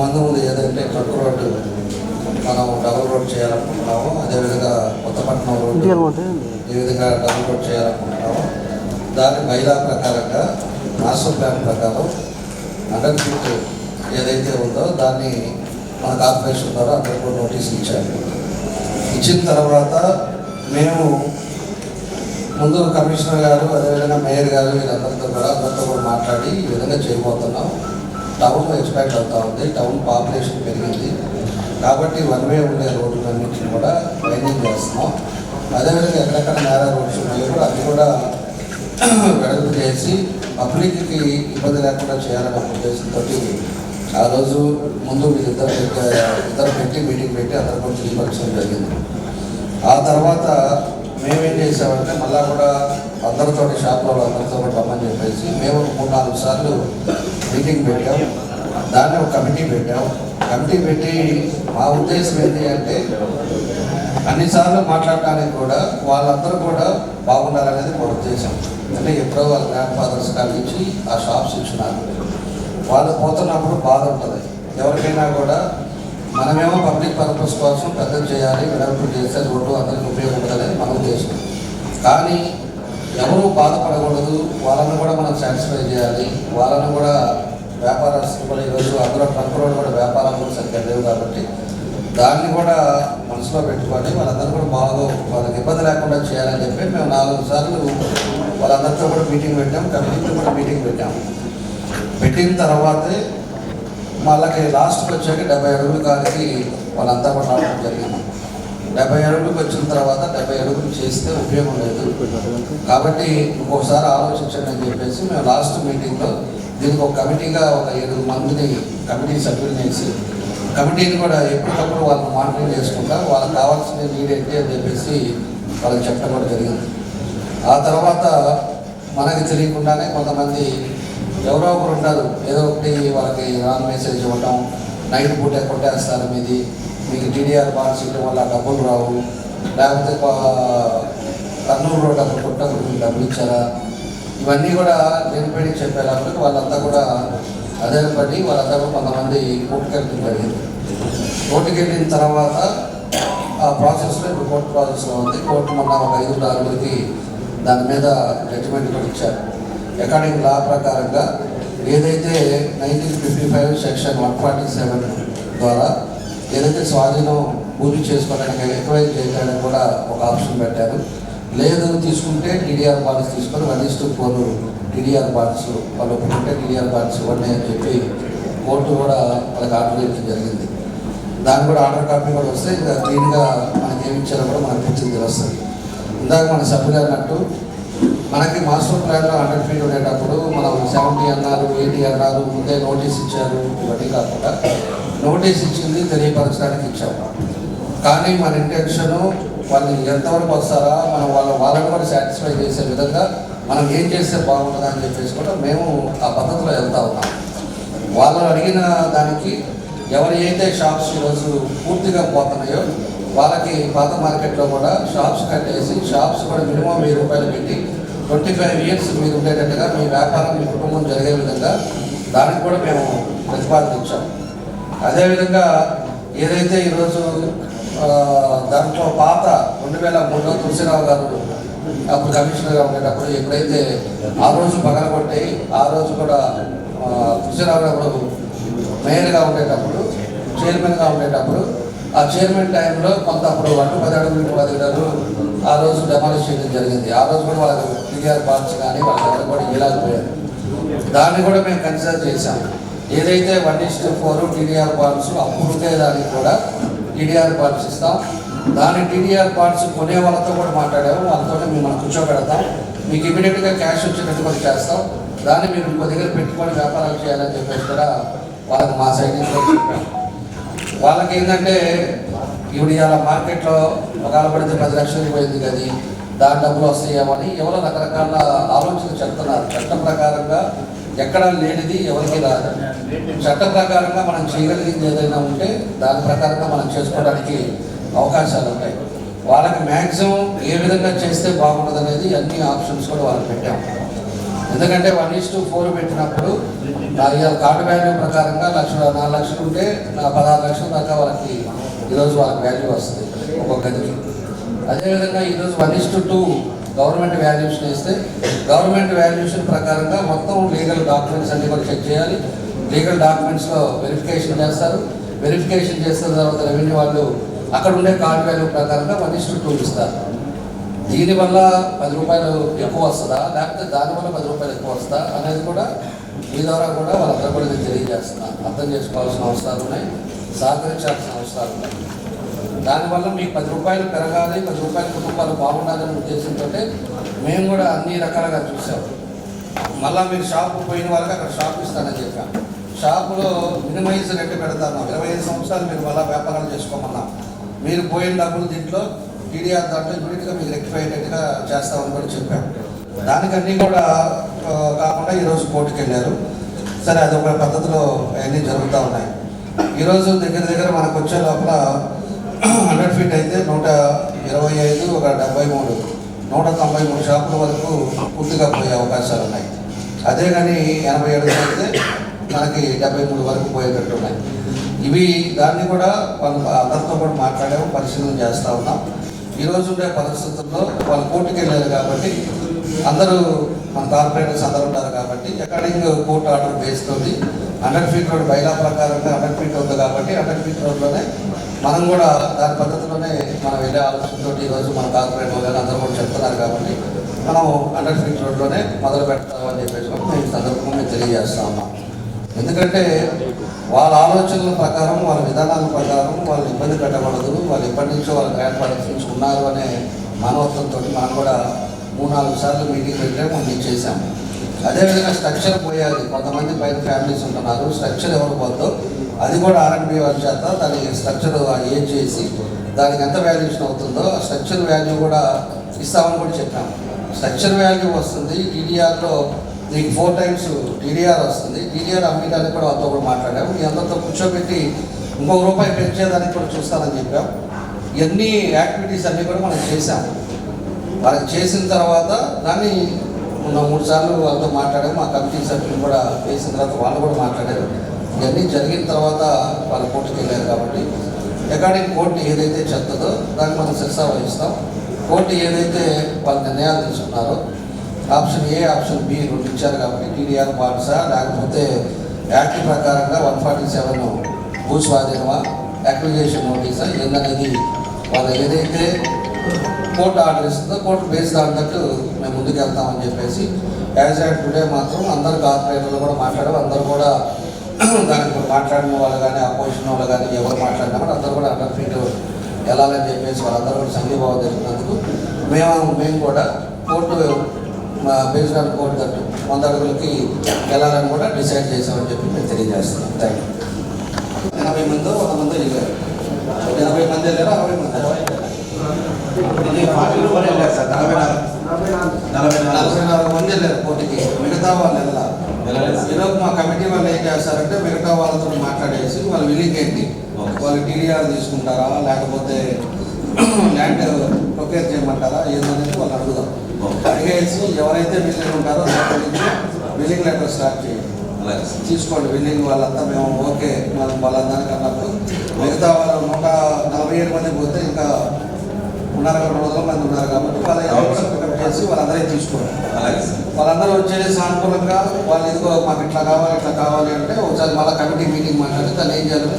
ముందు ముందు ఏదైతే ట్రక్ రోడ్డు. మనం డబుల్ రోడ్ చేయాలనుకుంటున్నామో. అదేవిధంగా కొత్తపట్నం రోడ్డు. ఏ విధంగా డబుల్ రోడ్ చేయాలనుకుంటున్నామో. దాని మహిళా ప్రకారంగా మాస్టర్ ప్లాన్ ప్రకారం అండర్ ఫీట్ ఏదైతే ఉందో దాన్ని మన కార్పొరేషన్ ద్వారా అందరికీ కూడా నోటీస్ ఇచ్చారు. ఇచ్చిన తర్వాత మేము ముందు కమిషనర్ గారు అదేవిధంగా మేయర్ గారు వీళ్ళందరితో కూడా అందరితో కూడా మాట్లాడి ఈ విధంగా చేయబోతున్నాం. టౌన్ ఎక్స్పాక్ట్ అవుతూ ఉంది. టౌన్ పాపులేషన్ పెరిగింది. కాబట్టి వన్ వే ఉండే రోడ్లన్నింటిని కూడా మైనింగ్ చేస్తున్నాం. అదేవిధంగా ఎక్కడెక్కడ నేరా రోడ్స్ ఉన్నాయో కూడా అవి కూడా వెడల్పు చేసి పబ్లిక్కి ఇబ్బంది లేకుండా చేయాలనే ఉద్దేశంతో ఆ రోజు ముందు వీళ్ళిద్దరు పెట్టి- ఇద్దరు పెట్టి మీటింగ్ పెట్టి అందరి కూడా తెలియపరచడం జరిగింది. ఆ తర్వాత మేమేం చేసామంటే మళ్ళా కూడా అందరితో షాప్లో అందరితో కూడా రమ్మని చెప్పేసి మేము మూడు నాలుగు సార్లు మీటింగ్ పెట్టాం. దాన్ని ఒక కమిటీ పెట్టాం. కమిటీ పెట్టి మా ఉద్దేశం ఏంటి అంటే అన్నిసార్లు మాట్లాడటానికి కూడా వాళ్ళందరూ కూడా బాగుండాలనేది మా ఉద్దేశం. అంటే ఎప్పుడో వాళ్ళ గ్రాండ్ ఫాదర్స్ నుంచి ఆ షాప్స్ ఇచ్చినారు. వాళ్ళు పోతున్నప్పుడు బాధ ఉంటుంది. ఎవరికైనా కూడా మనమేమో పబ్లిక్ పర్పస్ కోసం పెద్దలు చేయాలి వెడల్పు చేస్తే రోడ్డు అందరికీ ఉపయోగపడాలని మన ఉద్దేశం కానీ ఎవరు బాధపడకూడదు వాళ్ళని కూడా మనం సాటిస్ఫై చేయాలి వాళ్ళను కూడా వ్యాపారస్తులు కూడా ఈరోజు అందులో ట్రంక్ రోడ్ కూడా వ్యాపారం కూడా సరిగ్గా లేవు కాబట్టి దాన్ని కూడా మనసులో పెట్టుకొని వాళ్ళందరూ కూడా బాగా వాళ్ళకి ఇబ్బంది లేకుండా చేయాలని చెప్పి మేము నాలుగు సార్లు వాళ్ళందరితో కూడా మీటింగ్ పెట్టాం కమిటీతో కూడా మీటింగ్ పెట్టాం. పెట్టిన తర్వాతే వాళ్ళకి లాస్ట్కి వచ్చాక డెబ్బై అడుగులు కాడికి వాళ్ళంతా కూడా రావడం జరిగింది. డెబ్బై అడుగులకు వచ్చిన తర్వాత డెబ్బై అడుగులు చేస్తే ఉపయోగం లేదు. కాబట్టి ఇంకోసారి ఆలోచించండి అని చెప్పేసి మేము లాస్ట్ మీటింగ్లో దీనికి ఒక కమిటీగా ఒక ఏడు మందిని కమిటీ సభ్యులు చేసి కమిటీని కూడా ఎప్పటికప్పుడు వాళ్ళని మానిటరింగ్ చేసుకుంటా వాళ్ళకి కావాల్సిన నీడ్ ఏంటి అని చెప్పేసి వాళ్ళకి చెప్పడం కూడా జరిగింది. ఆ తర్వాత మనకి తెలియకుండానే కొంతమంది ఎవరో ఒకరు ఉంటారు. ఏదో ఒకటి వాళ్ళకి రాంగ్ మెసేజ్ ఇవ్వటం నైట్ పూట కొట్టేస్తారు మీది. మీకు టీడీఆర్ బాక్స్ ఇవ్వడం వల్ల డబ్బులు రావు. లేకపోతే కర్నూలు రోడ్ అక్కడ కొట్టకు మీకు డబ్బులు ఇచ్చారా? ఇవన్నీ కూడా నిలబడి చెప్పేటప్పుడు వాళ్ళంతా కూడా అదే పడి వాళ్ళంతా కూడా కొంతమంది కోర్టుకు జరిగింది కోర్టుకు వెళ్ళిన తర్వాత ఆ ప్రాసెస్లో ఇప్పుడు కోర్టు ప్రాసెస్లో ఉంది. కోర్టు మొన్న ఒక ఐదు ఆరుగురికి దాని మీద జడ్జిమెంట్ కూడా ఇచ్చారు. అకాడమిక్ లా ప్రకారంగా ఏదైతే nineteen fifty five section one forty seven ద్వారా ఏదైతే స్వాధీనం పూర్తి చేసుకోవడానికి ఎంక్వైరీ చేయడానికి కూడా ఒక ఆప్షన్ పెట్టారు. లేదు తీసుకుంటే టీడీఆర్ బాండ్స్ తీసుకొని one is four TDR bonds వాళ్ళు ఒప్పుకుంటే టీడీఆర్ బాండ్స్ ఇవ్వండి అని చెప్పి కోర్టు కూడా వాళ్ళకి ఆర్డర్ ఇవ్వడం జరిగింది. దాని కూడా ఆర్డర్ కాపీ కూడా వస్తే ఇంకా క్లీన్గా మనకి ఏమి ఇచ్చారో కూడా మనకు తెచ్చింది వస్తుంది. ఇందాక మన సభ్యులు అన్నట్టు మనకి మాస్టర్ ప్లాన్లో హండ్రెడ్ ఫీట్ ఉండేటప్పుడు మనం సెవెంటీ అన్నారు ఎయిటీ అన్నారు ముందే నోటీస్ ఇచ్చారు ఇవన్నీ కాకుండా నోటీస్ ఇచ్చింది తెలియపరచడానికి ఇచ్చాము. కానీ మన ఇంటెన్షను వాళ్ళు ఎంతవరకు వస్తారా మనం వాళ్ళ వాళ్ళని కూడా సాటిస్ఫై చేసే విధంగా మనం ఏం చేస్తే బాగుంటుందా అని చెప్పేసి కూడా మేము ఆ పద్ధతిలో వెళ్తా ఉన్నాం. వాళ్ళు అడిగిన దానికి ఎవరి అయితే షాప్స్ ఈరోజు పూర్తిగా పోతున్నాయో వాళ్ళకి పాత మార్కెట్లో కూడా షాప్స్ కట్టేసి షాప్స్ కూడా మినిమం వెయ్యి రూపాయలు పెట్టి ట్వంటీ ఫైవ్ ఇయర్స్ మీరు ఉండేటట్టుగా మీ వ్యాపారం మీ కుటుంబం జరిగే విధంగా దానికి కూడా మేము ప్రతిపాదన ఇచ్చాం. అదేవిధంగా ఏదైతే ఈరోజు దాంట్లో పాత రెండు వేల మూడులో తులసిరావు గారు అప్పుడు కమిషనర్గా ఉండేటప్పుడు ఎప్పుడైతే ఆ రోజు పగలగొట్టి ఆ రోజు కూడా తులసిరావు గారు మేయర్గా ఉండేటప్పుడు చైర్మన్గా ఉండేటప్పుడు ఆ చైర్మన్ టైంలో కొంత అప్పుడు అటు పది అడుగులు పది అడుగులు ఆ రోజు డెమాలిష్ చేయడం జరిగింది. ఆ రోజు కూడా వాళ్ళకి టీఆర్ పార్ట్స్ కానీ వాళ్ళ దగ్గర కూడా ఇవ్వలేకపోయారు దాన్ని కూడా మేము కన్సిడర్ చేశాం. ఏదైతే one is to four TDR parts అప్పుడు దానికి కూడా టీడీఆర్ పార్ట్స్ ఇస్తాం. దాని టీడీఆర్ పార్ట్స్ కొనే వాళ్ళతో కూడా మాట్లాడాము. వాళ్ళతో మిమ్మల్ని కూర్చోబెడతాం. మీకు ఇమీడియట్గా క్యాష్ వచ్చేటట్టు కూడా చేస్తాం. దాన్ని మీరు ఇంకో దగ్గర పెట్టుకొని వ్యాపారాలు చేయాలని చెప్పేసి కూడా వాళ్ళకి మా సైడ్ నుంచి కూడా వాళ్ళకి ఏంటంటే ఇప్పుడు ఇవాళ మార్కెట్లో ఒకవేళ పడితే పది లక్షలకు పోయింది కదా దాని డబ్బులు వస్తాయేమని ఎవరో రకరకాల ఆలోచనలు చెప్తున్నారు. చట్టం ప్రకారంగా ఎక్కడ లేనిది ఎవరికి రాదు. చట్ట ప్రకారంగా మనం చేయగలిగింది ఏదైనా ఉంటే దాని ప్రకారంగా మనం చేసుకోవడానికి అవకాశాలు ఉంటాయి. వాళ్ళకి మ్యాక్సిమం ఏ విధంగా చేస్తే బాగుంటుంది అనేది అన్ని ఆప్షన్స్ కూడా వాళ్ళకి పెట్టాము ఎందుకంటే వన్ ఈస్ టు ఫోర్ పెట్టినప్పుడు ఇవాళ కార్డు వాల్యూ ప్రకారంగా లక్ష నాలుగు లక్షలు ఉంటే నా పదహారు లక్షల దాకా వాళ్ళకి ఈరోజు వాళ్ళకి వాల్యూ వస్తుంది ఒక్కొక్క గదికి అదేవిధంగా ఈరోజు one is to two government valuation వేస్తే గవర్నమెంట్ వాల్యూషన్ ప్రకారంగా మొత్తం లీగల్ డాక్యుమెంట్స్ అన్ని కూడా చెక్ చేయాలి. లీగల్ డాక్యుమెంట్స్లో వెరిఫికేషన్ చేస్తారు. వెరిఫికేషన్ చేసిన తర్వాత రెవెన్యూ వాళ్ళు అక్కడ ఉండే కార్డు వాల్యూ ప్రకారంగా వన్ ఇస్ టూ ఇస్తారు. దీనివల్ల పది రూపాయలు ఎక్కువ వస్తుందా? లేకపోతే దానివల్ల పది రూపాయలు ఎక్కువ వస్తుందా? అనేది కూడా మీ ద్వారా కూడా వాళ్ళందరూ కూడా నేను తెలియజేస్తున్నా అర్థం చేసుకోవాల్సిన అవసరాలు ఉన్నాయి. సహకరించాల్సిన అవసరాలు ఉన్నాయి. దానివల్ల మీకు పది రూపాయలు పెరగాలి పది రూపాయల కుటుంబాలు బాగుండాలనే ఉద్దేశంతో మేము కూడా అన్ని రకాలుగా చూసాం. మళ్ళీ మీరు షాపు పోయిన వాళ్ళకి అక్కడ షాప్ ఇస్తానని చెప్పాను. షాపులో మినిమైజ్ రేటు పెడతాను. ఇరవై ఐదు సంవత్సరాలు మీరు మళ్ళీ వ్యాపారాలు చేసుకోమన్నాం. మీరు పోయిన డబ్బులు దీంట్లో టీడీఆర్ దాంట్లో ఇమీడియట్గా మీకు రెక్టిఫై అయ్యేట్టుగా చేస్తామని కూడా చెప్పాం దానికన్నీ కూడా కాకుండా ఈరోజు కోర్టుకు వెళ్ళారు. సరే అది ఒక పద్ధతిలో అవన్నీ జరుగుతూ ఉన్నాయి. ఈరోజు దగ్గర దగ్గర మనకు వచ్చే లోపల హండ్రెడ్ ఫీట్ అయితే నూట ఇరవై ఐదు ఒక డెబ్బై మూడు నూట తొంభై మూడు షాపుల వరకు పూర్తిగా పోయే అవకాశాలు ఉన్నాయి. అదే కానీ ఎనభై ఏడు అయితే మనకి డెబ్బై మూడు వరకు పోయేటట్టు ఉన్నాయి. ఇవి దాన్ని కూడా అందరితో కూడా మాట్లాడాము పరిశీలన చేస్తూ ఉన్నాం. ఈరోజు ఉండే పరిస్థితుల్లో వాళ్ళు కోర్టుకు వెళ్ళారు కాబట్టి అందరూ మన కార్పొరేటర్స్ అందరూ ఉన్నారు కాబట్టి అకార్డింగ్ కోర్టు ఆర్డర్ బేస్తోంది హండ్రెడ్ ఫీట్ రోడ్ బైలా ప్రకారంగా హండ్రెడ్ ఫీట్ ఉంది కాబట్టి హండ్రెడ్ ఫీట్ రోడ్లోనే మనం కూడా దాని పద్ధతిలోనే మనం వెళ్ళే ఆలోచనతో ఈరోజు మన కార్పొరేట్ వాళ్ళు అందరూ కూడా చెప్తున్నారు కాబట్టి మనం హండ్రెడ్ ఫీట్ రోడ్లోనే మొదలు పెడతామని చెప్పేసి కూడా మేము సందర్భంగా మేము తెలియజేస్తా ఉన్నాం. ఎందుకంటే వాళ్ళ ఆలోచనల ప్రకారం వాళ్ళ విధానాల ప్రకారం ఇబ్బంది పెట్టకూడదు. వాళ్ళు ఎప్పటి నుంచో వాళ్ళ గ్రాండ్ పార్టీస్ నుంచి ఉన్నారు అనే మానవత్వంతో మనం కూడా మూడు నాలుగు సార్లు మీటింగ్ పెట్టాము మనం చేశాము అదేవిధంగా స్ట్రక్చర్ పోయాలి కొంతమంది పైన ఫ్యామిలీస్ ఉంటున్నారు. స్ట్రక్చర్ ఎవరు పోద్దో అది కూడా ఆర్ఎండ్బి వారి చేత దాని స్ట్రక్చర్ ఏం చేసి దానికి ఎంత వాల్యుయేషన్ అవుతుందో ఆ స్ట్రక్చర్ వాల్యూ కూడా ఇస్తామని కూడా చెప్పాము స్ట్రక్చర్ వాల్యూ వస్తుంది. టీడీఆర్లో నీకు ఫోర్ టైమ్స్ టీడీఆర్ వస్తుంది. టీడీఆర్ అమ్మడానికి కూడా వాళ్ళతో కూడా మాట్లాడాము మీ అందరితో కూర్చోబెట్టి ఇంకొక రూపాయి పెంచేదానికి కూడా చూస్తానని చెప్పాం. ఇవన్నీ యాక్టివిటీస్ అన్నీ కూడా మనం చేసాం వాళ్ళకి చేసిన తర్వాత దాన్ని మొన్న మూడు సార్లు వాళ్ళతో మాట్లాడాము. మా కమిటీ సభ్యులు కూడా వేసిన తర్వాత వాళ్ళు కూడా మాట్లాడారు. ఇవన్నీ జరిగిన తర్వాత వాళ్ళు కోర్టుకు వెళ్ళారు కాబట్టి అకార్డింగ్ కోర్టు ఏదైతే చెప్తుందో దాన్ని మనం శిక్ష వహిస్తాం కోర్టు ఏదైతే వాళ్ళు నిర్ణయాలు తీసుకున్నారో ఆప్షన్ ఏ ఆప్షన్ బి రెండు ఇచ్చారు కాబట్టి టీడీఆర్ పార్ట్సా లేకపోతే యాక్ట్ ప్రకారంగా వన్ ఫార్టీ సెవెన్ భూ స్వాధీనమా అక్విజేషన్ నోటీసా ఏందనేది వాళ్ళు ఏదైతే కోర్టు ఆర్డర్ ఇస్తుందో కోర్టు బేస్ దాంట్లో మేము ముందుకు వెళ్తామని చెప్పేసి యాజ్ యాడ్ టుడే మాత్రం అందరు కార్పొరేటర్లు కూడా మాట్లాడారు. అందరూ కూడా దానికి మాట్లాడిన వాళ్ళు కానీ అపోజిషన్ వాళ్ళు కానీ ఎవరు మాట్లాడినా కూడా అందరూ కూడా అండర్ ఫీట్ వెళ్ళాలని చెప్పేసి వాళ్ళందరూ కూడా సంఘీభావం జరిగినందుకు మేము మేము కూడా కోర్టు బేస్డ్ ఆన్ కోర్టు తట్టు వంద అడుగులకి వెళ్ళాలని కూడా డిసైడ్ చేసామని చెప్పి మేము తెలియజేస్తున్నాం. థ్యాంక్ యూ ఎనభై మందో వంద మందో వెళ్ళారు ఎనభై మంది వెళ్ళారు అరవై మంది. వెళ్ళారు సార్? నలభై నాలుగు. నలభై నాలుగు. నలభై నాలుగు. మంది వెళ్ళారు కోర్టుకి మిగతా వాళ్ళు సార్. ఈరోజు మా కమిటీ వాళ్ళు ఏం చేస్తారంటే మిగతా వాళ్ళతో మాట్లాడేసి వాళ్ళ విలింగ్ ఏంటి? ఓకే. వాళ్ళు టీడీఆర్ తీసుకుంటారా? లేకపోతే ల్యాండ్ ప్రొకేర్ చేయమంటారా? ఏందనేది వాళ్ళు అడుగుదాం. అడిగేసి ఎవరైతే బిల్లింగ్ ఉంటారో బిల్లింగ్ లెటర్ స్టార్ట్ సార్ తీసుకోండి బిల్లింగ్ వాళ్ళంతా మేము ఓకే మనం వాళ్ళందరికీ అన్నప్పుడు మిగతా వాళ్ళు నూట నలభై ఏడు మంది పోతే ఇంకా ఉన్నారు రెండు వందల మంది ఉన్నారు కాబట్టి వాళ్ళ పికప్ చేసి వాళ్ళందరికీ తీసుకోండి. వాళ్ళందరూ వచ్చేసి సానుకూలంగా వాళ్ళు ఇదిగో మాకు ఇట్లా కావాలి ఇట్లా కావాలి అంటే ఒకసారి మళ్ళీ కమిటీ మీటింగ్ మాట్లాడి దాన్ని ఏం చేయాలని